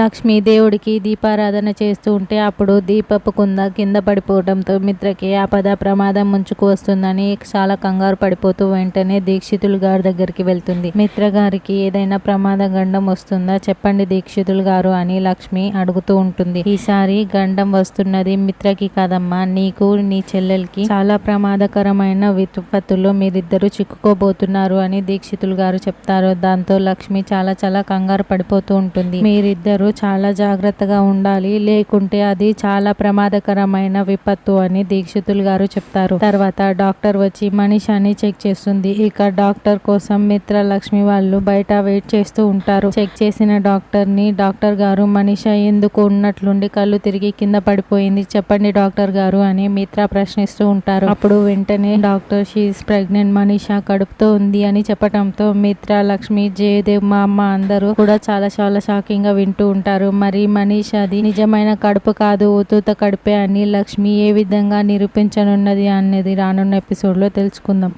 లక్ష్మి దేవుడికి దీపారాధన చేస్తూ ఉంటే అప్పుడు దీపపు కుంద కింద పడిపోవడంతో మిత్రకి ఆపద ప్రమాదం ముంచుకు వస్తుందని చాలా కంగారు పడిపోతూ వెంటనే దీక్షితులు గారి దగ్గరికి వెళ్తుంది. మిత్ర గారికి ఏదైనా ప్రమాద గండం వస్తుందా చెప్పండి దీక్షితులు గారు అని లక్ష్మి అడుగుతూ ఉంటుంది. ఈసారి గండం వస్తున్నది మిత్రకి కాదమ్మా నీకు నీ చెల్లెలకి చాలా ప్రమాదకరమైన విపత్తులో మీరిద్దరు చిక్కుకోబోతున్నారు అని దీక్షితులు గారు చెప్తారు. దాంతో లక్ష్మి చాలా చాలా కంగారు పడిపోతూ ఉంటుంది. మీరిద్దరు చాలా జాగ్రత్తగా ఉండాలి. లేకుంటే అది చాలా ప్రమాదకరమైన విపత్తు అని దీక్షితులు గారు చెప్తారు. తర్వాత డాక్టర్ వచ్చి మనిషాని చెక్ చేస్తుంది. ఇక డాక్టర్ కోసం మిత్ర లక్ష్మి వాళ్ళు బయట వెయిట్ చేస్తూ ఉంటారు. చెక్ చేసిన డాక్టర్ని డాక్టర్ గారు మనిష ఎందుకు ఉన్నట్లుండి కళ్ళు తిరిగి కింద పడిపోయింది? చెప్పండి డాక్టర్ గారు అని మిత్ర ప్రశ్నిస్తూ ఉంటారు. అప్పుడు వెంటనే డాక్టర్ షీఈస్ ప్రెగ్నెంట్ మనిష కడుపుతో ఉంది అని చెప్పటంతో మిత్ర లక్ష్మి జయదేవ్ మా అమ్మ అందరూ కూడా చాలా చాలా షాకింగ్గా వింటూ ఉంటారు. మరి మనీష్ అది నిజమైన కడుపు కాదు. ఉతుత కడుపే అని లక్ష్మి ఏ విధంగా నిరూపించనున్నది అనేది రానున్న ఎపిసోడ్లో తెలుసుకుందాం.